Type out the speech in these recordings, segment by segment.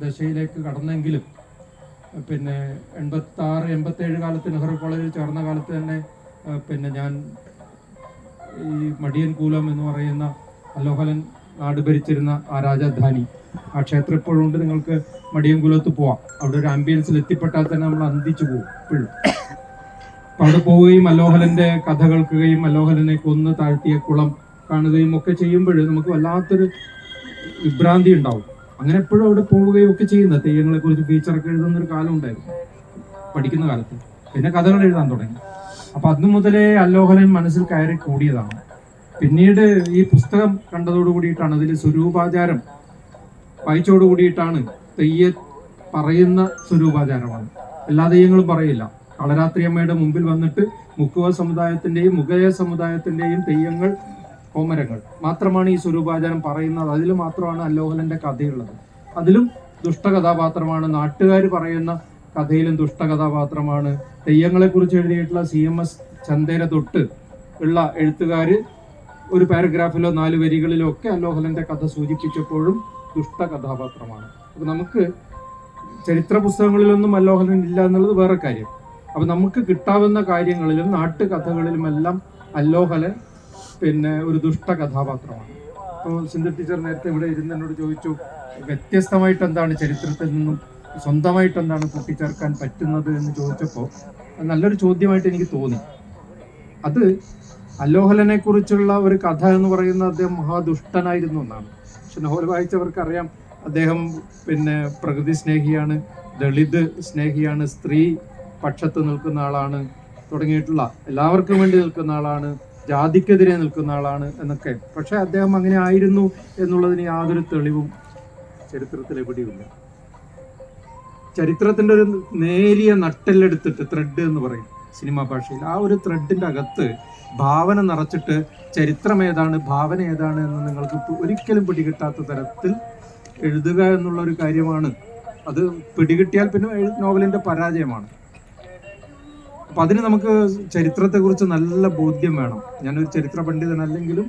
ദശയിലേക്ക് കടന്നെങ്കിലും പിന്നെ എൺപത്തി ആറ് എൺപത്തേഴ് കാലത്ത് നെഹ്റു കോളേജിൽ ചേർന്ന കാലത്ത് തന്നെ പിന്നെ ഞാൻ ഈ മടിയൻ കൂലം എന്ന് പറയുന്ന അലോഹലൻ നാട് ഭരിച്ചിരുന്ന ആ രാജധാനി. ആ ക്ഷേത്രം ഇപ്പോഴും ഉണ്ട്. നിങ്ങൾക്ക് മടിയൻ കുലത്ത് പോവാം. അവിടെ ഒരു ആംബിയൻസിൽ എത്തിപ്പെട്ടാൽ തന്നെ നമ്മൾ അന്തിച്ചു പോകും ഇപ്പോഴും. അപ്പൊ അവിടെ പോവുകയും അലോഹലന്റെ കഥ കേൾക്കുകയും അലോഹലനെ കൊന്ന് താഴ്ത്തിയ കുളം കാണുകയും ഒക്കെ ചെയ്യുമ്പോൾ നമുക്ക് വല്ലാത്തൊരു വിഭ്രാന്തി ഉണ്ടാവും. അങ്ങനെ എപ്പോഴും അവിടെ പോവുകയും ഒക്കെ ചെയ്യുന്നത്. തെയ്യങ്ങളെ കുറിച്ച് ഫീച്ചറൊക്കെ എഴുതുന്ന ഒരു കാലം ഉണ്ടായിരുന്നു. പഠിക്കുന്ന കാലത്ത്. പിന്നെ കഥകൾ എഴുതാൻ തുടങ്ങി. അപ്പൊ അന്നു മുതലേ അല്ലോഹലൻ മനസ്സിൽ കയറി കൂടിയതാണ്. പിന്നീട് ഈ പുസ്തകം കണ്ടതോടു കൂടിയിട്ടാണ് അതിൽ സ്വരൂപാചാരം വായിച്ചോടു കൂടിയിട്ടാണ് തെയ്യ പറയുന്ന സ്വരൂപാചാരമാണ്. എല്ലാ തെയ്യങ്ങളും പറയില്ല. കളരാത്രിയമ്മയുടെ മുമ്പിൽ വന്നിട്ട് മുക്കുവ സമുദായത്തിന്റെയും മുഖയ സമുദായത്തിന്റെയും തെയ്യങ്ങൾ കോമരങ്ങൾ. മാത്രമാണ് ഈ സ്വരൂപാചാരം പറയുന്നത്. അതിൽ മാത്രമാണ് അല്ലോഹലന്റെ കഥയുള്ളത്. അതിലും ദുഷ്ടകഥാപാത്രമാണ്. നാട്ടുകാർ പറയുന്ന കഥയിലും ദുഷ്ടകഥാപാത്രമാണ്. തെയ്യങ്ങളെ കുറിച്ച് എഴുതിയിട്ടുള്ള സി എം എസ് ചന്ദേര തൊട്ട് ഉള്ള എഴുത്തുകാർ ഒരു പാരഗ്രാഫിലോ നാല് വരികളിലോ ഒക്കെ അല്ലോഹലന്റെ കഥ സൂചിപ്പിച്ചപ്പോഴും ദുഷ്ട കഥാപാത്രമാണ് അപ്പൊ നമുക്ക് ചരിത്ര പുസ്തകങ്ങളിലൊന്നും അല്ലോഹലൻ ഇല്ല എന്നുള്ളത് വേറെ കാര്യം. അപ്പൊ നമുക്ക് കിട്ടാവുന്ന കാര്യങ്ങളിലും നാട്ടുകഥകളിലുമെല്ലാം അല്ലോഹലൻ പിന്നെ ഒരു ദുഷ്ട കഥാപാത്രമാണ്. അപ്പോൾ സിന്ധു ടീച്ചർ നേരത്തെ ഇവിടെ ഇരുന്ന് എന്നോട് ചോദിച്ചു വ്യത്യസ്തമായിട്ട് എന്താണ് ചരിത്രത്തിൽ നിന്നും സ്വന്തമായിട്ട് എന്താണ് കൂട്ടിച്ചേർക്കാൻ പറ്റുന്നത് എന്ന് ചോദിച്ചപ്പോൾ നല്ലൊരു ചോദ്യമായിട്ട് എനിക്ക് തോന്നി. അത് അല്ലോഹലനെ കുറിച്ചുള്ള ഒരു കഥ എന്ന് പറയുന്ന അദ്ദേഹം മഹാദുഷ്ടനായിരുന്നു എന്നാണ്. പക്ഷെ നോവൽ വായിച്ചവർക്കറിയാം അദ്ദേഹം പിന്നെ പ്രകൃതി സ്നേഹിയാണ് ദളിത് സ്നേഹിയാണ് സ്ത്രീ പക്ഷത്ത് നിൽക്കുന്ന ആളാണ് തുടങ്ങിയിട്ടുള്ള എല്ലാവർക്കും വേണ്ടി നിൽക്കുന്ന ആളാണ് ജാതിക്കെതിരെ നിൽക്കുന്ന ആളാണ് എന്നൊക്കെ. പക്ഷേ അദ്ദേഹം അങ്ങനെ ആയിരുന്നു എന്നുള്ളതിന് യാതൊരു തെളിവും ചരിത്രത്തിൽ എവിടെയുമില്ല. ചരിത്രത്തിന്റെ ഒരു നേരിയ നട്ടെല്ലെടുത്തിട്ട് ത്രെഡ് എന്ന് പറയും സിനിമാ ഭാഷയിൽ. ആ ഒരു ത്രെഡിന്റെ അകത്ത് ഭാവന നിറച്ചിട്ട് ചരിത്രം ഏതാണ് ഭാവന ഏതാണ് എന്ന് നിങ്ങൾക്ക് ഒരിക്കലും പിടികിട്ടാത്ത തരത്തിൽ എഴുതുക എന്നുള്ള ഒരു കാര്യമാണ്. അത് പിടികിട്ടിയാൽ പിന്നെ നോവലിന്റെ പരാജയമാണ്. അപ്പൊ അതിന് നമുക്ക് ചരിത്രത്തെക്കുറിച്ച് നല്ല ബോധ്യം വേണം. ഞാനൊരു ചരിത്ര പണ്ഡിതനല്ലെങ്കിലും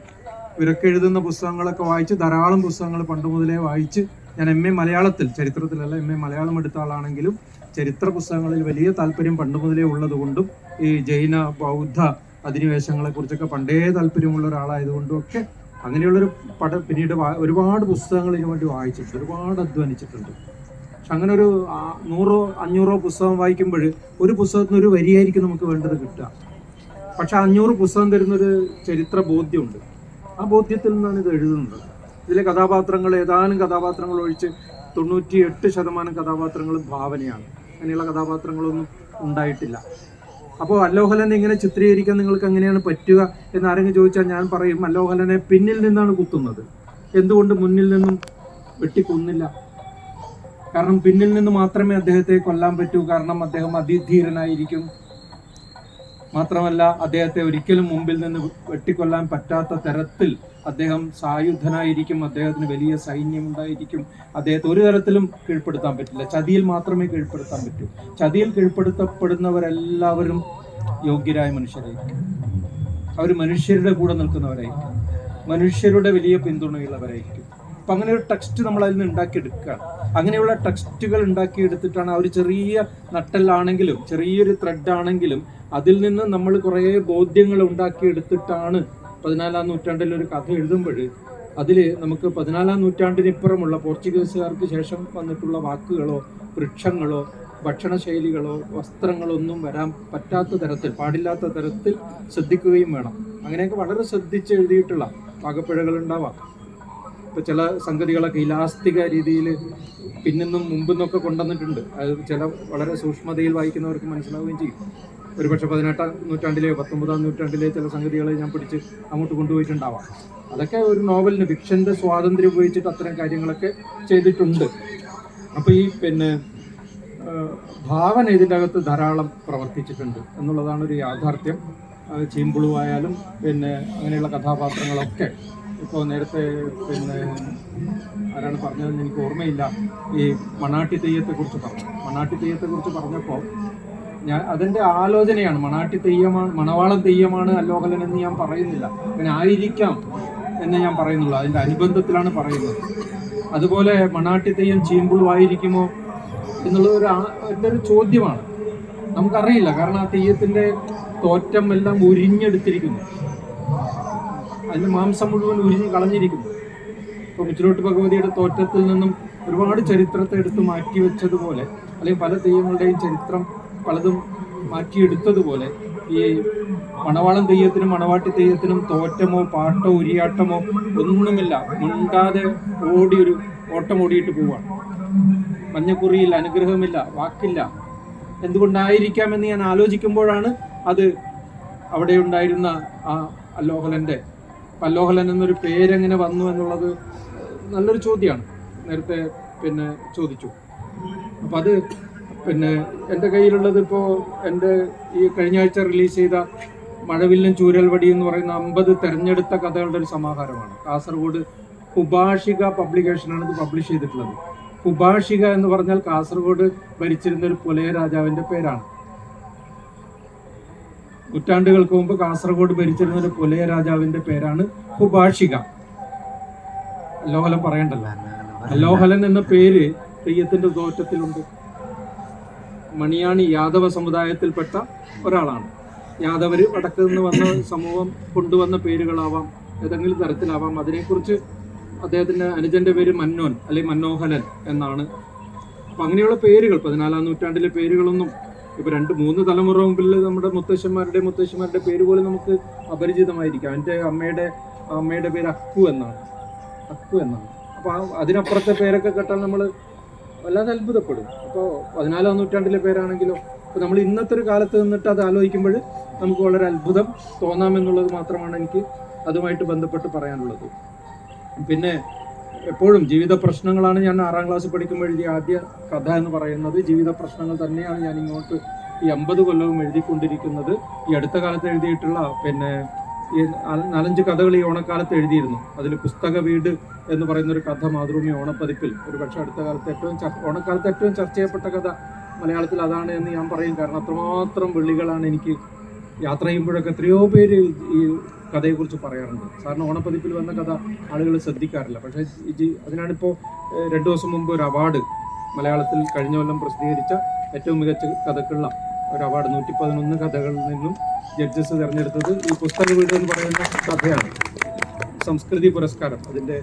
ഇവരൊക്കെ എഴുതുന്ന പുസ്തകങ്ങളൊക്കെ വായിച്ച് ധാരാളം പുസ്തകങ്ങൾ പണ്ട് മുതലേ വായിച്ച് ഞാൻ എം എ മലയാളത്തിൽ ചരിത്രത്തിലല്ല എം എ മലയാളം എടുത്ത ആളാണെങ്കിലും ചരിത്ര പുസ്തകങ്ങളിൽ വലിയ താല്പര്യം പണ്ട് മുതലേ ഉള്ളത് കൊണ്ടും ഈ ജൈന ബൗദ്ധ അധിനിവേശങ്ങളെ കുറിച്ചൊക്കെ പണ്ടേ താല്പര്യമുള്ള ഒരാളായതുകൊണ്ടും ഒക്കെ അങ്ങനെയുള്ളൊരു പട പിന്നീട് ഒരുപാട് പുസ്തകങ്ങൾ ഇതിനു വേണ്ടി വായിച്ചിട്ടുണ്ട് ഒരുപാട് അധ്വാനിച്ചിട്ടുണ്ട്. അങ്ങനെ ഒരു നൂറോ അഞ്ഞൂറോ പുസ്തകം വായിക്കുമ്പോൾ ഒരു പുസ്തകത്തിന് ഒരു വരിയായിരിക്കും നമുക്ക് വേണ്ടത് കിട്ടുക. പക്ഷെ അഞ്ഞൂറ് പുസ്തകം തരുന്നൊരു ചരിത്ര ബോധ്യമുണ്ട്. ആ ബോധ്യത്തിൽ നിന്നാണ് ഇത് എഴുതുന്നത്. ഇതിലെ കഥാപാത്രങ്ങൾ ഏതാനും കഥാപാത്രങ്ങൾ ഒഴിച്ച് തൊണ്ണൂറ്റി എട്ട് ശതമാനം കഥാപാത്രങ്ങളും ഭാവനയാണ്. അങ്ങനെയുള്ള കഥാപാത്രങ്ങളൊന്നും ഉണ്ടായിട്ടില്ല. അപ്പോൾ അല്ലോഹലനെ ഇങ്ങനെ ചിത്രീകരിക്കാൻ നിങ്ങൾക്ക് എങ്ങനെയാണ് പറ്റുക എന്ന് ആരെങ്കിലും ചോദിച്ചാൽ ഞാൻ പറയും അല്ലോഹലനെ പിന്നിൽ നിന്നാണ് കുത്തുന്നത്. എന്തുകൊണ്ട് മുന്നിൽ നിന്നും വെട്ടിക്കൊന്നില്ല? കാരണം പിന്നിൽ നിന്ന് മാത്രമേ അദ്ദേഹത്തെ കൊല്ലാൻ പറ്റൂ. കാരണം അദ്ദേഹം അതിധീരനായിരിക്കും. മാത്രമല്ല അദ്ദേഹത്തെ ഒരിക്കലും മുമ്പിൽ നിന്ന് വെട്ടിക്കൊല്ലാൻ പറ്റാത്ത തരത്തിൽ അദ്ദേഹം സായുധനായിരിക്കും. അദ്ദേഹത്തിന് വലിയ സൈന്യം ഉണ്ടായിരിക്കും. അദ്ദേഹത്തെ ഒരു തരത്തിലും കീഴ്പ്പെടുത്താൻ പറ്റില്ല. ചതിയിൽ മാത്രമേ കീഴ്പ്പെടുത്താൻ പറ്റൂ. ചതിയിൽ കീഴ്പ്പെടുത്തപ്പെടുന്നവരെല്ലാവരും യോഗ്യരായ മനുഷ്യരായിരിക്കും. അവർ മനുഷ്യരുടെ കൂടെ നിൽക്കുന്നവരായിരിക്കും. മനുഷ്യരുടെ വലിയ പിന്തുണയുള്ളവരായിരിക്കും. അപ്പൊ അങ്ങനെ ഒരു ടെക്സ്റ്റ് നമ്മൾ അതിൽ നിന്ന് ഉണ്ടാക്കിയെടുക്കുകയാണ്. അങ്ങനെയുള്ള ടെക്സ്റ്റുകൾ ഉണ്ടാക്കിയെടുത്തിട്ടാണ് ആ ഒരു ചെറിയ നട്ടലാണെങ്കിലും ചെറിയൊരു ത്രെഡ് ആണെങ്കിലും അതിൽ നിന്ന് നമ്മൾ കുറേ ബോധ്യങ്ങൾ ഉണ്ടാക്കിയെടുത്തിട്ടാണ് പതിനാലാം നൂറ്റാണ്ടിൽ ഒരു കഥ എഴുതുമ്പോൾ അതിൽ നമുക്ക് പതിനാലാം നൂറ്റാണ്ടിനിപ്പുറമുള്ള പോർച്ചുഗീസുകാർക്ക് ശേഷം വന്നിട്ടുള്ള വാക്കുകളോ വൃക്ഷങ്ങളോ ഭക്ഷണശൈലികളോ വസ്ത്രങ്ങളോ ഒന്നും വരാൻ പറ്റാത്ത തരത്തിൽ പാടില്ലാത്ത തരത്തിൽ ശ്രദ്ധിക്കുകയും വേണം. അങ്ങനെയൊക്കെ വളരെ ശ്രദ്ധിച്ച് എഴുതിയിട്ടുള്ള പാകപ്പിഴകൾ ഉണ്ടാവാം ഇപ്പൊ ചില സംഗതികളൊക്കെ ഇലാസ്തിക രീതിയിൽ പിന്നിന്നും മുമ്പിന്നൊക്കെ കൊണ്ടുവന്നിട്ടുണ്ട്. അത് ചില വളരെ സൂക്ഷ്മതയിൽ വായിക്കുന്നവർക്ക് മനസ്സിലാവുകയും ചെയ്യും. ഒരുപക്ഷെ പതിനെട്ടാം നൂറ്റാണ്ടിലെയോ പത്തൊമ്പതാം നൂറ്റാണ്ടിലെ ചില സംഗതികളെ ഞാൻ പിടിച്ച് അങ്ങോട്ട് കൊണ്ടുപോയിട്ടുണ്ടാവാം. അതൊക്കെ ഒരു നോവലിന് ഫിക്ഷന്റെ സ്വാതന്ത്ര്യം ഉപയോഗിച്ചിട്ട് അത്തരം കാര്യങ്ങളൊക്കെ ചെയ്തിട്ടുണ്ട്. അപ്പോൾ ഈ പിന്നെ ഭാവന ഇതിന്റെ അകത്ത് ധാരാളം പ്രവർത്തിച്ചിട്ടുണ്ട് എന്നുള്ളതാണ് ഒരു യാഥാർത്ഥ്യം. ചീമ്പുളുവായാലും പിന്നെ അങ്ങനെയുള്ള കഥാപാത്രങ്ങളൊക്കെ ഇപ്പോൾ നേരത്തെ പിന്നെ ആരാണ് പറഞ്ഞതെന്ന് എനിക്ക് ഓർമ്മയില്ല. ഈ മണാട്ടി തെയ്യത്തെക്കുറിച്ച് പറഞ്ഞു. മണാട്ടി തെയ്യത്തെക്കുറിച്ച് പറഞ്ഞപ്പോൾ ഞാൻ അതിന്റെ ആലോചനയാണ്. മണാട്ടി തെയ്യമാണ് മണവാളം തെയ്യമാണ് അല്ലോകലൻ എന്ന് ഞാൻ പറയുന്നില്ല. അങ്ങനെ ആയിരിക്കാം എന്ന് ഞാൻ പറയുന്നുള്ളൂ. അതിന്റെ അനുബന്ധത്തിലാണ് പറയുന്നത്. അതുപോലെ മണാട്ടി തെയ്യം ചീമ്പുളുവായിരിക്കുമോ എന്നുള്ളത് ഒരു എന്റെ ഒരു ചോദ്യമാണ്. നമുക്കറിയില്ല. കാരണം ആ തെയ്യത്തിന്റെ തോറ്റം എല്ലാം ഉരിഞ്ഞെടുത്തിരിക്കുന്നു. അതിന്റെ മാംസം മുഴുവൻ ഉരിഞ്ഞ് കളഞ്ഞിരിക്കുന്നു. ഇപ്പൊ മുച്ചിലോട്ട് ഭഗവതിയുടെ തോറ്റത്തിൽ നിന്നും ഒരുപാട് ചരിത്രത്തെ എടുത്ത് മാറ്റി വെച്ചതുപോലെ അല്ലെങ്കിൽ പല തെയ്യങ്ങളുടെയും ചരിത്രം പലതും മാറ്റിയെടുത്തതുപോലെ ഈ മണവാളം തെയ്യത്തിനും മണവാട്ടി തെയ്യത്തിനും തോറ്റമോ പാട്ടോ ഉരിയാട്ടമോ ഒന്നുമില്ല. മുണ്ടാതെ ഓടി ഒരു ഓട്ടം ഓടിയിട്ട് പോവാണ്. മഞ്ഞക്കുറിയില്ല അനുഗ്രഹമില്ല വാക്കില്ല. എന്തുകൊണ്ടായിരിക്കാമെന്ന് ഞാൻ ആലോചിക്കുമ്പോഴാണ് അത് അവിടെ ഉണ്ടായിരുന്ന ആ അല്ലോഹലന്റെ അല്ലോഹലൻ എന്നൊരു പേരെങ്ങനെ വന്നു എന്നുള്ളത് നല്ലൊരു ചോദ്യമാണ്. നേരത്തെ പിന്നെ ചോദിച്ചു. അപ്പം അത് പിന്നെ എന്റെ കയ്യിലുള്ളത് ഇപ്പോൾ എന്റെ ഈ കഴിഞ്ഞ ആഴ്ച റിലീസ് ചെയ്ത മഴവില്ലും ചൂരൽവടി എന്ന് പറയുന്ന അമ്പത് തെരഞ്ഞെടുത്ത കഥകളുടെ ഒരു സമാഹാരമാണ്. കാസർഗോഡ് കുഭാഷിക പബ്ലിക്കേഷനാണ് ഇത് പബ്ലിഷ് ചെയ്തിട്ടുള്ളത്. കുഭാഷിക എന്ന് പറഞ്ഞാൽ കാസർഗോഡ് ഭരിച്ചിരുന്ന ഒരു പുലയ രാജാവിന്റെ പേരാണ്. നൂറ്റാണ്ടുകൾക്ക് മുമ്പ് കാസർഗോഡ് ഭരിച്ചിരുന്ന ഒരു പുലയ രാജാവിന്റെ പേരാണ് കുഭാഷിക അല്ലോഹലൻ പറയണ്ടല്ലോ? അല്ലോഹലൻ എന്ന പേര് തെയ്യത്തിന്റെ തോറ്റത്തിലുണ്ട്. മണിയാണി യാദവ സമുദായത്തിൽപ്പെട്ട ഒരാളാണ്. യാദവര് വടക്ക് നിന്ന് വന്ന സമൂഹം കൊണ്ടുവന്ന പേരുകളാവാം ഏതെങ്കിലും തരത്തിലാവാം. അതിനെക്കുറിച്ച് അദ്ദേഹത്തിന്റെ അനുജന്റെ പേര് മന്നോൻ അല്ലെങ്കിൽ മനോഹരൻ എന്നാണ്. അപ്പൊ അങ്ങനെയുള്ള പേരുകൾ പതിനാലാം നൂറ്റാണ്ടിലെ പേരുകളൊന്നും ഇപ്പൊ രണ്ട് മൂന്ന് തലമുറ മുമ്പിൽ നമ്മുടെ മുത്തശ്ശന്മാരുടെ മുത്തശ്ശന്മാരുടെ പേര് പോലും നമുക്ക് അപരിചിതമായിരിക്കാം. എന്റെ അമ്മയുടെ അമ്മയുടെ പേര് അക്കു എന്നാണ്. അക്കു എന്നാണ്. അപ്പൊ ആ അതിനപ്പുറത്തെ പേരൊക്കെ കേട്ടാൽ നമ്മൾ വല്ലാതെ അത്ഭുതപ്പെടും. അപ്പോൾ പതിനാലാം നൂറ്റാണ്ടിലെ പേരാണെങ്കിലോ അപ്പോൾ നമ്മൾ ഇന്നത്തെ ഒരു കാലത്ത് നിന്നിട്ട് അത് ആലോചിക്കുമ്പോൾ നമുക്ക് വളരെ അത്ഭുതം തോന്നാമെന്നുള്ളത് മാത്രമാണ് എനിക്ക് അതുമായിട്ട് ബന്ധപ്പെട്ട് പറയാനുള്ളത്. പിന്നെ എപ്പോഴും ജീവിത പ്രശ്നങ്ങളാണ് ഞാൻ ആറാം ക്ലാസ് പഠിക്കുമ്പോൾ എഴുതിയ ആദ്യ കഥ എന്ന് പറയുന്നത്. ജീവിത പ്രശ്നങ്ങൾ തന്നെയാണ് ഞാൻ ഇങ്ങോട്ട് ഈ അമ്പത് കൊല്ലവും എഴുതിക്കൊണ്ടിരിക്കുന്നത്. ഈ അടുത്ത കാലത്ത് എഴുതിയിട്ടുള്ള പിന്നെ ഈ നാലഞ്ച് കഥകൾ ഈ ഓണക്കാലത്ത് എഴുതിയിരുന്നു. അതിൽ പുസ്തക വീട് എന്ന് പറയുന്ന ഒരു കഥ മാതൃഭൂമി ഓണപ്പതിപ്പിൽ. ഒരു പക്ഷേ അടുത്ത കാലത്ത് ഏറ്റവും ഓണക്കാലത്ത് ഏറ്റവും ചർച്ച ചെയ്യപ്പെട്ട കഥ മലയാളത്തിൽ അതാണ് എന്ന് ഞാൻ പറയും. കാരണം അത്രമാത്രം വെള്ളികളാണ് എനിക്ക് യാത്ര ചെയ്യുമ്പോഴൊക്കെ എത്രയോ പേര് ഈ കഥയെക്കുറിച്ച് പറയാറുണ്ട്. സാറിന് ഓണപ്പതിപ്പിൽ വന്ന കഥ ആളുകൾ ശ്രദ്ധിക്കാറില്ല. പക്ഷേ ജി- അതിനാണിപ്പോൾ രണ്ടു ദിവസം മുമ്പ് ഒരു അവാർഡ് മലയാളത്തിൽ കഴിഞ്ഞ കൊല്ലം പ്രസിദ്ധീകരിച്ച ഏറ്റവും മികച്ച കഥക്കുള്ള ഒരു അവാർഡ് നൂറ്റി പതിനൊന്ന് കഥകളിൽ നിന്നും ജഡ്ജസ് തിരഞ്ഞെടുത്തത് ഈ പുസ്തക വീട് എന്ന് പറയുന്ന കഥയാണ്. സംസ്കൃതി പുരസ്കാരം. അതിന്റെ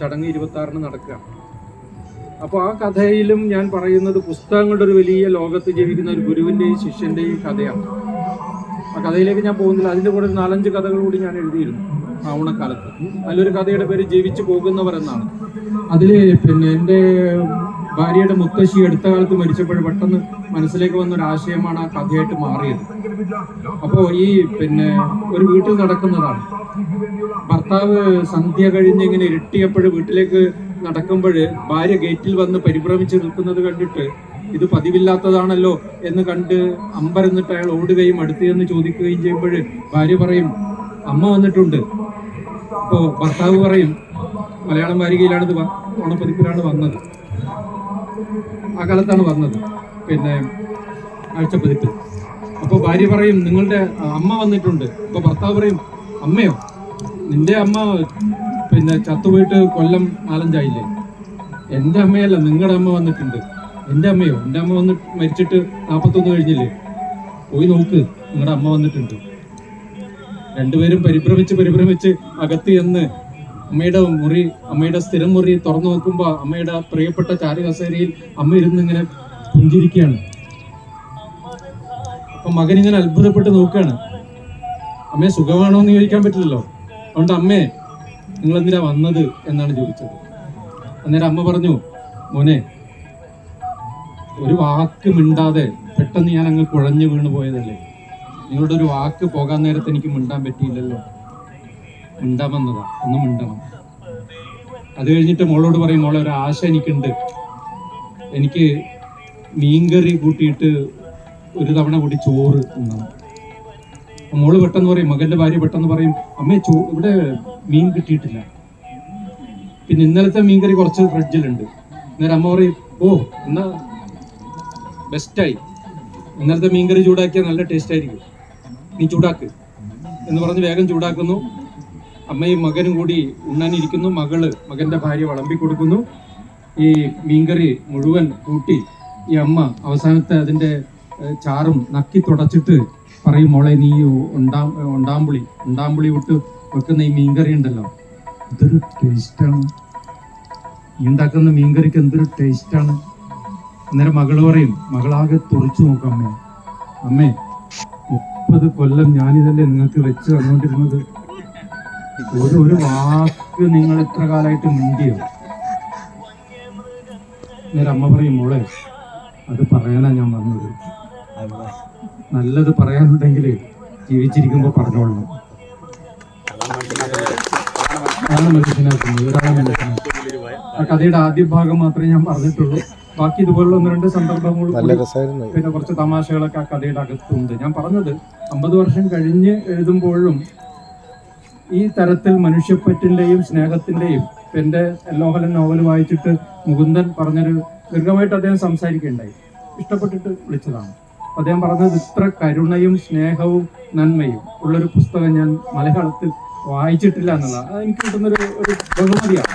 ചടങ്ങ് ഇരുപത്തി ആറിന് നടക്കുകയാണ്. അപ്പോൾ ആ കഥയിലും ഞാൻ പറയുന്നത് പുസ്തകങ്ങളുടെ ഒരു വലിയ ലോകത്ത് ജീവിക്കുന്ന ഒരു ഗുരുവിന്റെയും ശിഷ്യന്റെയും കഥയാണ്. ആ കഥയിലേക്ക് ഞാൻ പോകുന്നില്ല. അതിന്റെ കൂടെ ഒരു നാലഞ്ച് കഥകൾ കൂടി ഞാൻ എഴുതിയിരുന്നു. ആ ഓണക്കാലത്ത്. അതിലൊരു കഥയുടെ പേര് ജീവിച്ചു പോകുന്നവർ എന്നാണ്. അതിൽ പിന്നെ എന്റെ ഭാര്യയുടെ മുത്തശ്ശി അടുത്ത കാലത്ത് മരിച്ചപ്പോൾ പെട്ടെന്ന് മനസ്സിലേക്ക് വന്ന ഒരു ആ കഥയായിട്ട് മാറിയത്. അപ്പോൾ ഈ പിന്നെ ഒരു വീട്ടിൽ നടക്കുന്നതാണ്. ഭർത്താവ് സന്ധ്യ കഴിഞ്ഞ് ഇങ്ങനെ ഇരുട്ടിയപ്പോൾ വീട്ടിലേക്ക് നടക്കുമ്പോൾ ഭാര്യ ഗേറ്റിൽ വന്ന് പരിഭ്രമിച്ച് നിൽക്കുന്നത് കണ്ടിട്ട് ഇത് പതിവില്ലാത്തതാണല്ലോ എന്ന് കണ്ട് അമ്പരന്നിട്ട് അയാൾ ഓടുകയും അടുത്ത് എന്ന് ചോദിക്കുകയും ചെയ്യുമ്പോൾ ഭാര്യ പറയും അമ്മ വന്നിട്ടുണ്ട്. അപ്പോൾ ഭർത്താവ് പറയും മലയാളം വാരികയിലാണ് ഇത് ഓണപ്പതിപ്പിലാണ് വന്നത്. ആ കാലത്താണ് വന്നത്. പിന്നെ ആഴ്ചപ്പതിപ്പ് അപ്പോൾ ഭാര്യ പറയും നിങ്ങളുടെ അമ്മ വന്നിട്ടുണ്ട്. അപ്പോൾ ഭർത്താവ് പറയും അമ്മയോ? നിന്റെ അമ്മ പിന്നെ ചത്തുപോയിട്ട് കൊല്ലം നാലഞ്ചായില്ലേ? എന്റെ അമ്മയല്ല നിങ്ങളുടെ അമ്മ വന്നിട്ടുണ്ട്. എന്റെ അമ്മയോ? എന്റെ അമ്മ വന്ന് മരിച്ചിട്ട് നാൽപ്പത്തൊന്ന് കഴിഞ്ഞില്ലേ? പോയി നോക്ക്. നിങ്ങളുടെ അമ്മ വന്നിട്ടുണ്ട്. രണ്ടുപേരും പരിഭ്രമിച്ച് പരിഭ്രമിച്ച് അകത്ത് ചെന്ന് അമ്മയുടെ മുറി അമ്മയുടെ സ്ഥിരം മുറി തുറന്നു നോക്കുമ്പോൾ അമ്മയുടെ പ്രിയപ്പെട്ട ചാരുകസേരയിൽ അമ്മ ഇരുന്ന് ഇങ്ങനെ പുഞ്ചിരിക്കുകയാണ്. അപ്പൊ മകൻ ഇങ്ങനെ അത്ഭുതപ്പെട്ട് നോക്കുകയാണ്. അമ്മയെ സുഖമാണോ എന്ന് ചോദിക്കാൻ പറ്റില്ലല്ലോ. അതുകൊണ്ട് അമ്മേ നിങ്ങൾ എന്തിനാ വന്നത് എന്നാണ് ചോദിച്ചത്. അന്നേരം അമ്മ പറഞ്ഞു മോനെ ഒരു വാക്ക് മിണ്ടാതെ പെട്ടെന്ന് ഞാൻ അങ്ങ് കുഴഞ്ഞു വീണു പോയതല്ലേ? നിങ്ങളുടെ ഒരു വാക്ക് പോകാൻ നേരത്ത് എനിക്ക് മിണ്ടാൻ പറ്റിയില്ലല്ലോ. മിണ്ടാൻ വന്നതാ. ഒന്ന് മിണ്ടണം. അത് കഴിഞ്ഞിട്ട് മോളോട് പറയും മോളെ ഒരു ആശ എനിക്കുണ്ട്. എനിക്ക് മീൻകറി കൂട്ടിയിട്ട് ഒരു തവണ കൂടി ചോറ് തിന്നണം. മോൾ പെട്ടെന്ന് പറയും മകന്റെ ഭാര്യ പെട്ടെന്ന് പറയും അമ്മേ ചോ ഇവിടെ മീൻ കിട്ടിയിട്ടില്ല. പിന്നെ ഇന്നലത്തെ മീൻകറി കുറച്ച് ഫ്രിഡ്ജിലുണ്ട്. അന്നേരം അമ്മ പറയും ഓ എന്നാ ബെസ്റ്റായി. ഇന്നലത്തെ മീൻകറി ചൂടാക്കിയാൽ നല്ല ടേസ്റ്റ് ആയിരിക്കും. നീ ചൂടാക്ക്. എന്ന് പറഞ്ഞ് വേഗം ചൂടാക്കുന്നു. അമ്മയും മകനും കൂടി ഉണ്ണാനിരിക്കുന്നു. മകൾ മകന്റെ ഭാര്യ വിളമ്പി കൊടുക്കുന്നു. ഈ മീൻകറി മുഴുവൻ കൂട്ടി ഈ അമ്മ അവസാനത്തെ അതിന്റെ ചാറും നക്കി തുടച്ചിട്ട് പറയും മോളെ നീ ഉണ്ടാ ഉണ്ടാമ്പുളി ഉണ്ടാമ്പുളി വിട്ട് വെക്കുന്ന ഈ മീൻകറി ഉണ്ടല്ലോ. ഇതൊരു ടേസ്റ്റാണ് ഉണ്ടാക്കുന്ന മീൻകറിക്ക് എന്തൊരു ടേസ്റ്റാണ് അന്നേരം മകൾ പറയും മകളാകെ തുറച്ചു നോക്കും അമ്മേ. അമ്മേ മുപ്പത് കൊല്ലം ഞാനിതല്ലേ നിങ്ങൾക്ക് വെച്ച് തന്നുകൊണ്ടിരുന്നത്? ഒരു ഒരു വാക്ക് നിങ്ങൾ ഇത്ര കാലമായിട്ട് മിണ്ടിയോ? നേരെ അമ്മ പറയും മോളെ അത് പറയാനാ ഞാൻ വന്നത്. നല്ലത് പറയാനുണ്ടെങ്കിൽ ജീവിച്ചിരിക്കുമ്പോൾ പറഞ്ഞോളണം. ആ കഥയുടെ ആദ്യ ഭാഗം മാത്രമേ ഞാൻ പറഞ്ഞിട്ടുള്ളൂ. ബാക്കി ഇതുപോലുള്ള ഒന്ന് രണ്ട് സന്ദർഭങ്ങൾ പിന്നെ കുറച്ച് തമാശകളൊക്കെ ആ കഥയുടെ അകത്തുണ്ട്. ഞാൻ പറഞ്ഞത് അമ്പത് വർഷം കഴിഞ്ഞ് എഴുതുമ്പോഴും ഈ തരത്തിൽ മനുഷ്യപ്പറ്റിന്റെയും സ്നേഹത്തിന്റെയും എന്റെ എന്റെ ലോഹലൻ നോവൽ വായിച്ചിട്ട് മുകുന്ദൻ പറഞ്ഞൊരു ദീർഘമായിട്ട് അദ്ദേഹം സംസാരിക്കുകയുണ്ടായി. ഇഷ്ടപ്പെട്ടിട്ട് വിളിച്ചതാണ്. അദ്ദേഹം പറഞ്ഞത് ഇത്ര കരുണയും സ്നേഹവും നന്മയും ഉള്ളൊരു പുസ്തകം ഞാൻ മലയാളത്തിൽ വായിച്ചിട്ടില്ല എന്നുള്ളത് അത് എനിക്ക് കിട്ടുന്നൊരു ഒരു ബഹുമതിയാണ്.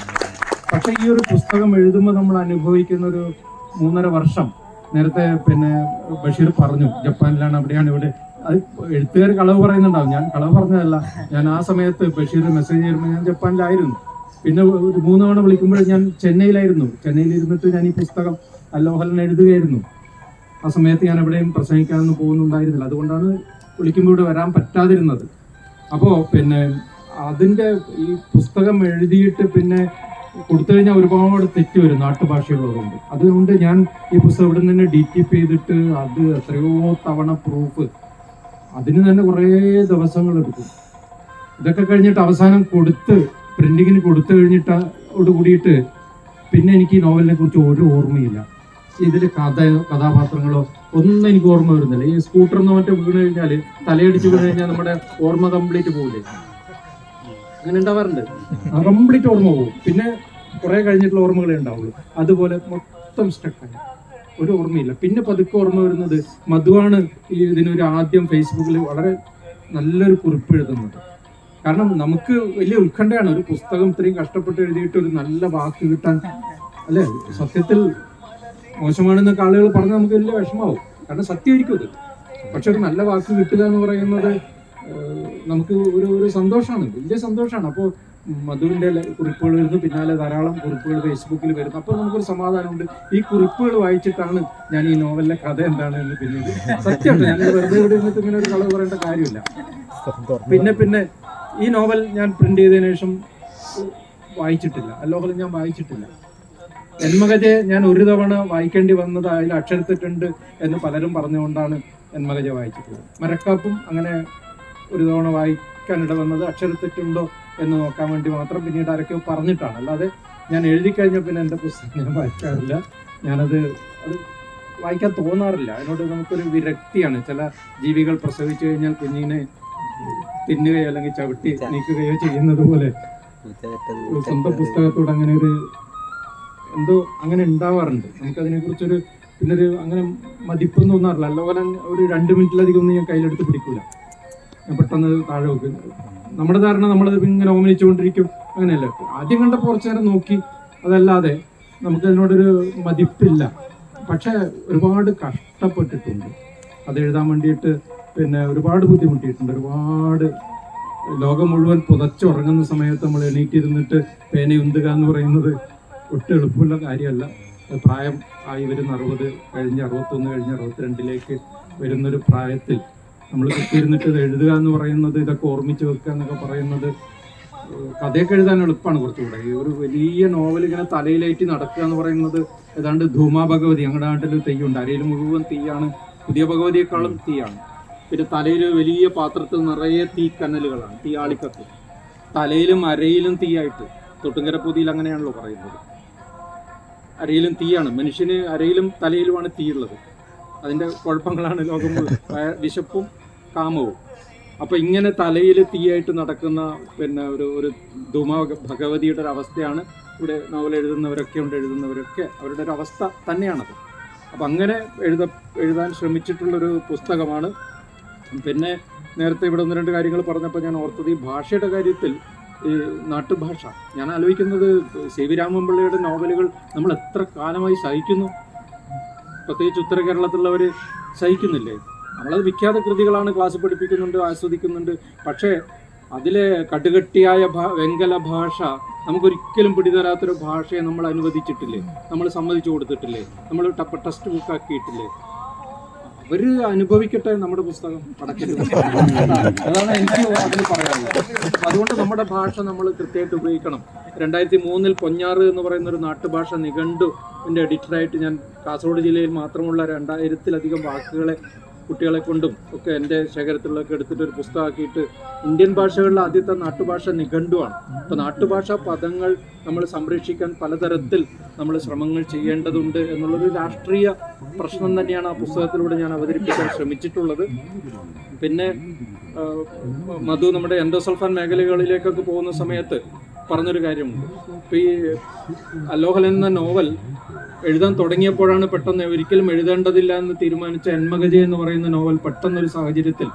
പക്ഷേ ഈ ഒരു പുസ്തകം എഴുതുമ്പോൾ നമ്മൾ അനുഭവിക്കുന്ന ഒരു മൂന്നര വർഷം നേരത്തെ പിന്നെ ബഷീർ പറഞ്ഞു ജപ്പാനിലാണ് അവിടെയാണ് ഇവിടെ. അത് എഴുത്തുകാർ കളവ് പറയുന്നുണ്ടാവും. ഞാൻ കളവ് പറഞ്ഞതല്ല. ഞാൻ ആ സമയത്ത് ബഷീർ മെസ്സേജ് ചെയ്യുമ്പോൾ ഞാൻ ജപ്പാനിലായിരുന്നു. പിന്നെ ഒരു മൂന്ന് തവണ വിളിക്കുമ്പോൾ ഞാൻ ചെന്നൈയിലായിരുന്നു. ചെന്നൈയിൽ ഇരുന്നിട്ട് ഞാൻ ഈ പുസ്തകം അല്ലോഹലൻ എഴുതുകയായിരുന്നു. ആ സമയത്ത് ഞാൻ എവിടെയും പ്രസംഗിക്കാനൊന്നും പോകുന്നുണ്ടായിരുന്നില്ല. അതുകൊണ്ടാണ് വിളിക്കുമ്പോൾ ഇവിടെ വരാൻ പറ്റാതിരുന്നത്. അപ്പോൾ പിന്നെ അതിന്റെ ഈ പുസ്തകം എഴുതിയിട്ട് പിന്നെ കൊടുത്തു കഴിഞ്ഞാൽ ഒരുപാട് തെറ്റ് വരും നാട്ടുഭാഷയുള്ളവരുണ്ട് അതുകൊണ്ട് ഞാൻ ഈ പുസ്തകം ഇവിടെ നിന്ന് ഡി ടി പി ചെയ്തിട്ട് അത് എത്രയോ തവണ പ്രൂഫ് അതിന് തന്നെ കുറേ ദിവസങ്ങൾ എടുക്കും. ഇതൊക്കെ കഴിഞ്ഞിട്ട് അവസാനം കൊടുത്ത് പ്രിന്റിങ്ങിന് കൊടുത്തു കഴിഞ്ഞിട്ടോട് കൂടിയിട്ട് പിന്നെ എനിക്ക് ഈ നോവലിനെ കുറിച്ച് ഒരു ഓർമ്മയില്ല. ഇതിൽ കഥ കഥാപാത്രങ്ങളോ ഒന്നും എനിക്ക് ഓർമ്മ വരുന്നില്ല. ഈ സ്കൂട്ടർ എന്ന് മറ്റേ വീണ് കഴിഞ്ഞാൽ തലയടിച്ച് വീണ് കഴിഞ്ഞാൽ നമ്മുടെ ഓർമ്മ കംപ്ലീറ്റ് പോകില്ലേ അങ്ങനെ ഉണ്ടാവാറുണ്ട്. കംപ്ലീറ്റ് ഓർമ്മ പോകും. പിന്നെ കുറെ കഴിഞ്ഞിട്ടുള്ള ഓർമ്മകളെ ഉണ്ടാവുള്ളൂ. അതുപോലെ മൊത്തം സ്റ്റക്കായി ഒരു ഓർമ്മയില്ല. പിന്നെ പതുക്കെ ഓർമ്മ വരുന്നത് മധുവാണ് ഈ ഇതിനൊരു ആദ്യം ഫേസ്ബുക്കിൽ വളരെ നല്ലൊരു കുറിപ്പ് എഴുതുന്നത്. കാരണം നമുക്ക് വലിയ ഉത്കണ്ഠയാണ്. ഒരു പുസ്തകം ഇത്രയും കഷ്ടപ്പെട്ട് എഴുതിയിട്ട് ഒരു നല്ല വാക്ക് കിട്ടാൻ. അല്ലെ? സത്യത്തിൽ മോശമാണെന്നൊക്കെ ആളുകൾ പറഞ്ഞാൽ നമുക്ക് വലിയ വിഷമാവും കാരണം സത്യമായിരിക്കും അത്. പക്ഷെ ഒരു നല്ല വാക്ക് കിട്ടുക എന്ന് പറയുന്നത് നമുക്ക് ഒരു ഒരു സന്തോഷമാണ്. വലിയ സന്തോഷമാണ്. അപ്പോൾ മധുവിന്റെ കുറിപ്പുകൾ വരുന്നു പിന്നാലെ ധാരാളം കുറിപ്പുകൾ ഫേസ്ബുക്കിൽ വരുന്നു. അപ്പോൾ നമുക്കൊരു സമാധാനമുണ്ട്. ഈ കുറിപ്പുകൾ വായിച്ചിട്ടാണ് ഞാൻ ഈ നോവലിലെ കഥ എന്താണ് എന്ന് പിന്നീട് സത്യമാണ്. ഞാൻ വെറുതെ ഇവിടെ നിന്നിട്ട് ഇങ്ങനെ ഒരു കളവ് പറയേണ്ട കാര്യമില്ല. പിന്നെ പിന്നെ ഈ നോവൽ ഞാൻ പ്രിന്റ് ചെയ്തതിനു ശേഷം വായിച്ചിട്ടില്ല. അല്ലോഹൽ ഞാൻ വായിച്ചിട്ടില്ല. എന്മകജയെ ഞാൻ ഒരു തവണ വായിക്കേണ്ടി വന്നത് അതിൽ അക്ഷരത്തിട്ടുണ്ട് എന്ന് പലരും പറഞ്ഞുകൊണ്ടാണ് എന്മകജ വായിച്ചിട്ടുള്ളത്. മരക്കാപ്പും അങ്ങനെ ഒരു തവണ വായിക്കാനിട വന്നത് അക്ഷരത്തെറ്റുണ്ടോ എന്ന് നോക്കാൻ വേണ്ടി മാത്രം പിന്നീട് ആരൊക്കെയോ പറഞ്ഞിട്ടാണ്. അല്ലാതെ ഞാൻ എഴുതി കഴിഞ്ഞ പിന്നെ എന്റെ പുസ്തകം ഞാൻ വായിക്കാറില്ല. ഞാനത് അത് വായിക്കാൻ തോന്നാറില്ല. അതിനോട് നമുക്കൊരു വിരക്തിയാണ്. ചില ജീവികൾ പ്രസവിച്ചു കഴിഞ്ഞാൽ കുഞ്ഞിനെ തിന്നുകയോ അല്ലെങ്കിൽ ചവിട്ടി നീക്കുകയോ ചെയ്യുന്നത് പോലെ സ്വന്തം പുസ്തകത്തോട് അങ്ങനെ ഒരു എന്തോ അങ്ങനെ ഉണ്ടാവാറുണ്ട്. നമുക്കതിനെ കുറിച്ചൊരു പിന്നൊരു അങ്ങനെ മതിപ്പൊന്നും തോന്നാറില്ല. അല്ലോകല ഒരു രണ്ട് മിനിറ്റിലധികം ഒന്നും ഞാൻ കയ്യിലെടുത്ത് പിടിക്കൂല. പെട്ടെന്ന് താഴെ വെക്കും നമ്മുടെ ധാരണ നമ്മൾ ഇങ്ങനെ ഓമനിച്ചുകൊണ്ടിരിക്കും അങ്ങനെയല്ല. ആദ്യം കണ്ട കുറച്ചു നേരം നോക്കി അതല്ലാതെ നമുക്ക് നമുക്കതിനോടൊരു മതിപ്പില്ല. പക്ഷേ ഒരുപാട് കഷ്ടപ്പെട്ടിട്ടുണ്ട്. അത് എഴുതാൻ വേണ്ടിയിട്ട് പിന്നെ ഒരുപാട് ബുദ്ധിമുട്ടിയിട്ടുണ്ട്. ഒരുപാട് ലോകം മുഴുവൻ പുതച്ചുറങ്ങുന്ന സമയത്ത് നമ്മൾ എണീറ്റിരുന്നിട്ട് പേന ഉന്തുക എന്ന് പറയുന്നത് ഒട്ടും എളുപ്പമുള്ള കാര്യമല്ല. പ്രായം ആയി വരുന്ന അറുപത് കഴിഞ്ഞ് അറുപത്തൊന്ന് കഴിഞ്ഞ് അറുപത്തിരണ്ടിലേക്ക് വരുന്നൊരു പ്രായത്തിൽ നമ്മൾ കുത്തിയിരുന്നിട്ട് ഇത് എഴുതുക എന്ന് പറയുന്നത് ഇതൊക്കെ ഓർമ്മിച്ച് വെക്കുക എന്നൊക്കെ പറയുന്നത് കഥയൊക്കെ എഴുതാൻ എളുപ്പമാണ് കുറച്ചുകൂടെ. ഈ ഒരു വലിയ നോവൽ ഇങ്ങനെ തലയിലേറ്റി നടക്കുക എന്ന് പറയുന്നത് ഏതാണ്ട് ധൂമാ ഭഗവതി ഞങ്ങളുടെ നാട്ടിൽ തെയ്യുണ്ട്. അരയിൽ മുഴുവൻ തീയാണ് പുതിയ ഭഗവതിയെക്കാളും തീയാണ് പിന്നെ തലയിൽ വലിയ പാത്രത്തിൽ നിറയെ തീ തീക്കനലുകളാണ് തീയാളിക്കത്ത്. തലയിലും അരയിലും തീയായിട്ട് തൊട്ടുങ്കര പൊതിയിൽ അങ്ങനെയാണല്ലോ പറയുന്നത്. അരയിലും തീയാണ് മനുഷ്യന് അരയിലും തലയിലുമാണ് തീയുള്ളത്. അതിന്റെ കുഴപ്പങ്ങളാണ് ലോകം വിശപ്പും കാമവും. അപ്പൊ ഇങ്ങനെ തലയിൽ തീയായിട്ട് നടക്കുന്ന പിന്നെ ഒരു ഒരു ധൂമ ഭഗവതിയുടെ ഒരു അവസ്ഥയാണ് ഇവിടെ നോവൽ എഴുതുന്നവരൊക്കെ ഉണ്ട് എഴുതുന്നവരൊക്കെ അവരുടെ ഒരു അവസ്ഥ തന്നെയാണത്. അപ്പം അങ്ങനെ എഴുത എഴുതാൻ ശ്രമിച്ചിട്ടുള്ളൊരു പുസ്തകമാണ്. പിന്നെ നേരത്തെ ഇവിടെ ഒന്ന് രണ്ട് കാര്യങ്ങൾ പറഞ്ഞപ്പോൾ ഞാൻ ഓർത്തത് ഈ ഭാഷയുടെ കാര്യത്തിൽ ഈ നാട്ടുഭാഷ. ഞാൻ ആലോചിക്കുന്നത് സി വി രാമൻപിള്ളയുടെ നോവലുകൾ നമ്മൾ എത്ര കാലമായി സഹിക്കുന്നു? പ്രത്യേകിച്ച് ഉത്തര കേരളത്തിലുള്ളവർ സഹിക്കുന്നില്ലേ? നമ്മളത് വിഖ്യാത കൃതികളാണ് ക്ലാസ് പഠിപ്പിക്കുന്നുണ്ട് ആസ്വദിക്കുന്നുണ്ട്. പക്ഷേ അതിലെ കടുകട്ടിയായ വെങ്കല ഭാഷ നമുക്കൊരിക്കലും പിടിതരാത്തൊരു ഭാഷയെ നമ്മൾ അനുവദിച്ചിട്ടില്ലേ? നമ്മൾ സമ്മതിച്ചു കൊടുത്തിട്ടില്ലേ? നമ്മൾ ടപ്പ ടെസ്റ്റ് ബുക്ക് ആക്കിയിട്ടില്ലേ? അവർ അനുഭവിക്കട്ടെ നമ്മുടെ പുസ്തകം പടക്കരുത് അതാണ് എനിക്ക് അതിൽ പറയാനുള്ളത്. അതുകൊണ്ട് നമ്മുടെ ഭാഷ നമ്മൾ കൃത്യമായിട്ട് ഉപയോഗിക്കണം. രണ്ടായിരത്തി മൂന്നിൽ പൊഞ്ഞാറ് എന്ന് പറയുന്ന ഒരു നാട്ടുഭാഷ നിഘണ്ടു. എന്റെ എഡിറ്ററായിട്ട് ഞാൻ കാസർഗോഡ് ജില്ലയിൽ മാത്രമുള്ള രണ്ടായിരത്തിലധികം വാക്കുകളെ കുട്ടികളെ കൊണ്ടും ഒക്കെ എന്റെ ശേഖരത്തിലൊക്കെ എടുത്തിട്ട് ഒരു പുസ്തകമാക്കിയിട്ട് ഇന്ത്യൻ ഭാഷകളിലെ ആദ്യത്തെ നാട്ടുഭാഷ നിഘണ്ടുവാണ്. അപ്പോൾ നാട്ടുഭാഷ പദങ്ങൾ നമ്മൾ സംരക്ഷിക്കാൻ പലതരത്തിൽ നമ്മൾ ശ്രമങ്ങൾ ചെയ്യേണ്ടതുണ്ട് എന്നുള്ളൊരു രാഷ്ട്രീയ പ്രശ്നം തന്നെയാണ് ആ പുസ്തകത്തിലൂടെ ഞാൻ അവതരിപ്പിക്കാൻ ശ്രമിച്ചിട്ടുള്ളത്. പിന്നെ മധു നമ്മുടെ എൻഡോസൾഫാൻ മേഖലകളിലേക്കൊക്കെ പോകുന്ന സമയത്ത് പറഞ്ഞൊരു കാര്യമുണ്ട്. ഇപ്പം ഈ അലോഹൽ എന്ന നോവൽ എഴുതാൻ തുടങ്ങിയപ്പോഴാണ് പെട്ടെന്ന് ഒരിക്കലും എഴുതേണ്ടതില്ല എന്ന് തീരുമാനിച്ച എൻമഗജ എന്ന് പറയുന്ന നോവൽ പെട്ടെന്നൊരു സാഹചര്യത്തിൽ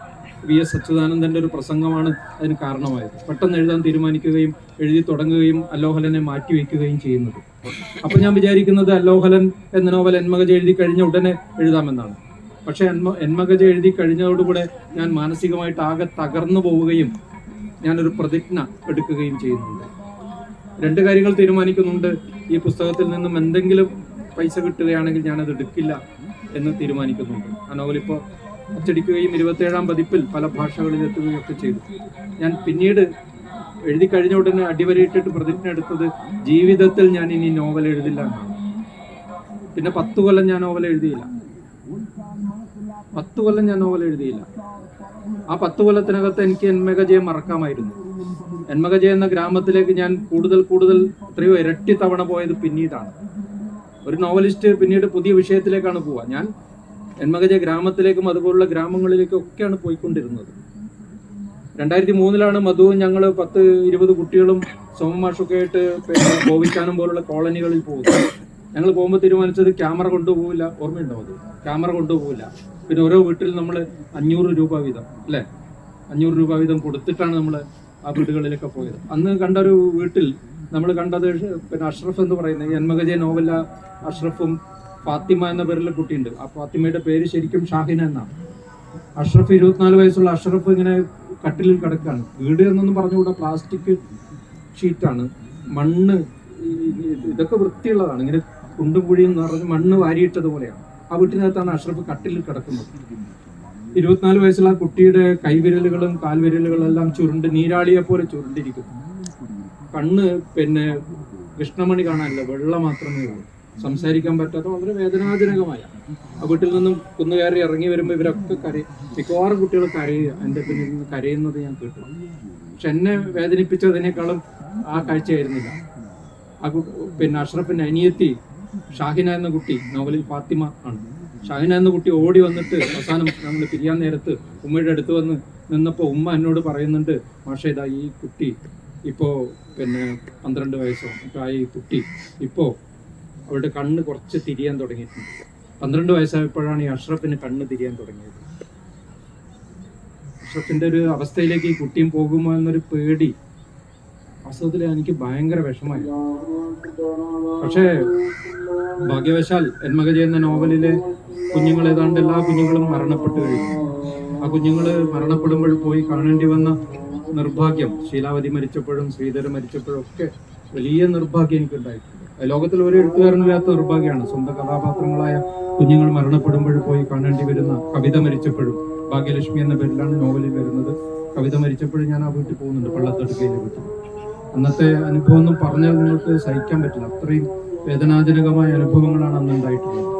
വി എസ് അച്യുതാനന്ദന്റെ ഒരു പ്രസംഗമാണ് അതിന് കാരണമായത്. പെട്ടെന്ന് എഴുതാൻ തീരുമാനിക്കുകയും എഴുതി തുടങ്ങുകയും അലോഹലനെ മാറ്റി മാറ്റിവെക്കുകയും ചെയ്യുന്നത്. അപ്പൊ ഞാൻ വിചാരിക്കുന്നത് അലോഹലൻ എന്ന നോവൽ എൻമഗജ എഴുതി കഴിഞ്ഞ ഉടനെ എഴുതാമെന്നാണ്. പക്ഷെ എന്മ എന്മകജ എഴുതി കഴിഞ്ഞതോടുകൂടെ ഞാൻ മാനസികമായിട്ട് ആകെ തകർന്നു പോവുകയും ഞാനൊരു പ്രതിജ്ഞ എടുക്കുകയും ചെയ്യുന്നുണ്ട്. രണ്ട് കാര്യങ്ങൾ തീരുമാനിക്കുന്നുണ്ട്. ഈ പുസ്തകത്തിൽ നിന്നും എന്തെങ്കിലും പൈസ കിട്ടുകയാണെങ്കിൽ ഞാനത് എടുക്കില്ല എന്ന് തീരുമാനിക്കുന്നുണ്ട്. ആ നോവലിപ്പോൾ അച്ചടിക്കുകയും ഇരുപത്തേഴാം പതിപ്പിൽ പല ഭാഷകളിൽ എത്തുകയും ഒക്കെ ചെയ്തു. ഞാൻ പിന്നീട് എഴുതി കഴിഞ്ഞ ഉടനെ അടിവരയിട്ടിട്ട് പ്രതിജ്ഞ എടുത്തത് ജീവിതത്തിൽ ഞാൻ ഇനി നോവൽ എഴുതില്ല എന്നാണ്. പിന്നെ പത്ത് കൊല്ലം ഞാൻ നോവൽ എഴുതിയില്ല. പത്ത് കൊല്ലം ഞാൻ നോവൽ എഴുതിയില്ല. ആ പത്ത് കൊല്ലത്തിനകത്ത് എനിക്ക് എന്മകജയെ മറക്കാമായിരുന്നു. എന്മകജ എന്ന ഗ്രാമത്തിലേക്ക് ഞാൻ കൂടുതൽ കൂടുതൽ എത്രയോ ഇരട്ടി തവണ പോയത് പിന്നീടാണ്. ഒരു നോവലിസ്റ്റ് പിന്നീട് പുതിയ വിഷയത്തിലേക്കാണ് പോവുക. ഞാൻ എൻമകജ ഗ്രാമത്തിലേക്കും അതുപോലുള്ള ഗ്രാമങ്ങളിലേക്കും ഒക്കെയാണ് പോയിക്കൊണ്ടിരുന്നത്. രണ്ടായിരത്തി മൂന്നിലാണ് മധുവും ഞങ്ങൾ പത്ത് ഇരുപത് കുട്ടികളും സോമമാഷൊക്കെ ആയിട്ട് ഗോവിക്കാനം പോലുള്ള കോളനികളിൽ പോകുന്നത്. ഞങ്ങൾ പോകുമ്പോൾ തീരുമാനിച്ചത് ക്യാമറ കൊണ്ടുപോകില്ല ഓർമ്മയുണ്ടോ അത്? ക്യാമറ കൊണ്ടുപോകില്ല പിന്നെ ഓരോ വീട്ടിൽ നമ്മൾ അഞ്ഞൂറ് രൂപ വീതം അല്ലേ? അഞ്ഞൂറ് രൂപ വീതം കൊടുത്തിട്ടാണ് നമ്മൾ ആ വീടുകളിലൊക്കെ പോയത്. അന്ന് കണ്ട ഒരു വീട്ടിൽ നമ്മൾ കണ്ടത് പിന്നെ അഷ്റഫ് എന്ന് പറയുന്ന നോവല്ല നോവല അഷ്റഫും ഫാത്തിമ എന്ന പേരിലെ കുട്ടിയുണ്ട്. ആ ഫാത്തിമയുടെ പേര് ശരിക്കും ഷാഹിന എന്നാണ്. അഷ്റഫ് ഇരുപത്തിനാല് വയസ്സുള്ള അഷ്റഫ് ഇങ്ങനെ കട്ടിലിൽ കിടക്കുകയാണ് വീട് എന്നൊന്നും പറഞ്ഞുകൂടെ പ്ലാസ്റ്റിക് ഷീറ്റാണ് മണ്ണ് ഇതൊക്കെ വൃത്തിയുള്ളതാണ്. ഇങ്ങനെ കുണ്ടും കുഴിയും നിറഞ്ഞ് മണ്ണ് വാരിയിട്ടതുപോലെയാണ് ആ വീട്ടിനകത്താണ് അഷ്റഫ് കട്ടിലിൽ കിടക്കുന്നത്. ഇരുപത്തിനാല് വയസ്സുള്ള ആ കുട്ടിയുടെ കൈവിരലുകളും കാൽവിരലുകളും എല്ലാം ചുരുണ്ട് നീരാളിയെ പോലെ ചുരുണ്ടിരിക്കുന്നു. കണ്ണ് പിന്നെ കൃഷ്ണമണി കാണാനില്ല വെള്ളം മാത്രമേ ഉള്ളൂ. സംസാരിക്കാൻ പറ്റാത്ത വളരെ വേദനാജനകമായ. ആ വീട്ടിൽ നിന്നും കുന്നുകയറി ഇറങ്ങി വരുമ്പോൾ ഇവരൊക്കെ കരയും മിക്കവാറും കുട്ടികൾ കരയുക എന്റെ പിന്നിൽ നിന്ന് കരയുന്നത് ഞാൻ കേട്ടു. പക്ഷെ എന്നെ വേദനിപ്പിച്ചതിനേക്കാളും ആ കാഴ്ചയായിരുന്നില്ല ആ പിന്നെ അഷ്റഫിന്റെ അനിയത്തി ഷാഹിന എന്ന കുട്ടി നോവലിൽ ഫാത്തിമ ആണ്. ഷാഹിന എന്ന കുട്ടി ഓടി വന്നിട്ട് അവസാനം നമ്മൾ പിരിയാൻ നേരത്ത് ഉമ്മയുടെ അടുത്ത് വന്ന് നിന്നപ്പോൾ ഉമ്മ എന്നോട് പറയുന്നുണ്ട് മാഷേ ഇതാ ഈ കുട്ടി ഇപ്പോൾ പിന്നെ പന്ത്രണ്ട് വയസ്സോ ഒക്കെ ആ ഈ കുട്ടി ഇപ്പോൾ അവളുടെ കണ്ണ് കുറച്ച് തിരിയാൻ തുടങ്ങിയിട്ടുണ്ട്. പന്ത്രണ്ട് വയസ്സായപ്പോഴാണ് ഈ അഷ്റഫിന് കണ്ണ് തിരിയാൻ തുടങ്ങിയത്. അഷ്റഫിന്റെ ഒരു അവസ്ഥയിലേക്ക് ഈ കുട്ടിയും പോകുമോ എന്നൊരു പേടി. വാസ്തവത്തിൽ എനിക്ക് ഭയങ്കര വിഷമായി പക്ഷേ ഭാഗ്യവശാൽ എന്മകജ എന്ന നോവലിലെ കുഞ്ഞുങ്ങൾ ഏതാണ്ട് എല്ലാ കുഞ്ഞുങ്ങളും മരണപ്പെട്ടു കഴിഞ്ഞു. ആ കുഞ്ഞുങ്ങൾ മരണപ്പെടുമ്പോൾ പോയി കാണേണ്ടി വന്ന നിർഭാഗ്യം ശീലാവതി മരിച്ചപ്പോഴും ശ്രീധര മരിച്ചപ്പോഴും ഒക്കെ വലിയ നിർഭാഗ്യം എനിക്കുണ്ടായിട്ടുണ്ട്. ലോകത്തിൽ ഒരു എഴുത്തുകാരനില്ലാത്ത നിർഭാഗ്യമാണ്. സ്വന്തം കഥാപാത്രങ്ങളായ കുഞ്ഞുങ്ങൾ മരണപ്പെടുമ്പോൾ പോയി കാണേണ്ടി വരുന്ന കവിത മരിച്ചപ്പോഴും. ഭാഗ്യലക്ഷ്മി എന്ന പേരിലാണ് നോവലിൽ വരുന്നത്. കവിത മരിച്ചപ്പോഴും ഞാൻ ആ വീട്ടിൽ പോകുന്നുണ്ട് പള്ളത്തെടുക്കയിലെ വീട്ടിൽ. അന്നത്തെ അനുഭവം ഒന്നും പറഞ്ഞാൽ നിങ്ങൾക്ക് സഹിക്കാൻ പറ്റില്ല. അത്രയും വേദനാജനകമായ അനുഭവങ്ങളാണ് അന്ന് ഉണ്ടായിട്ടുള്ളത്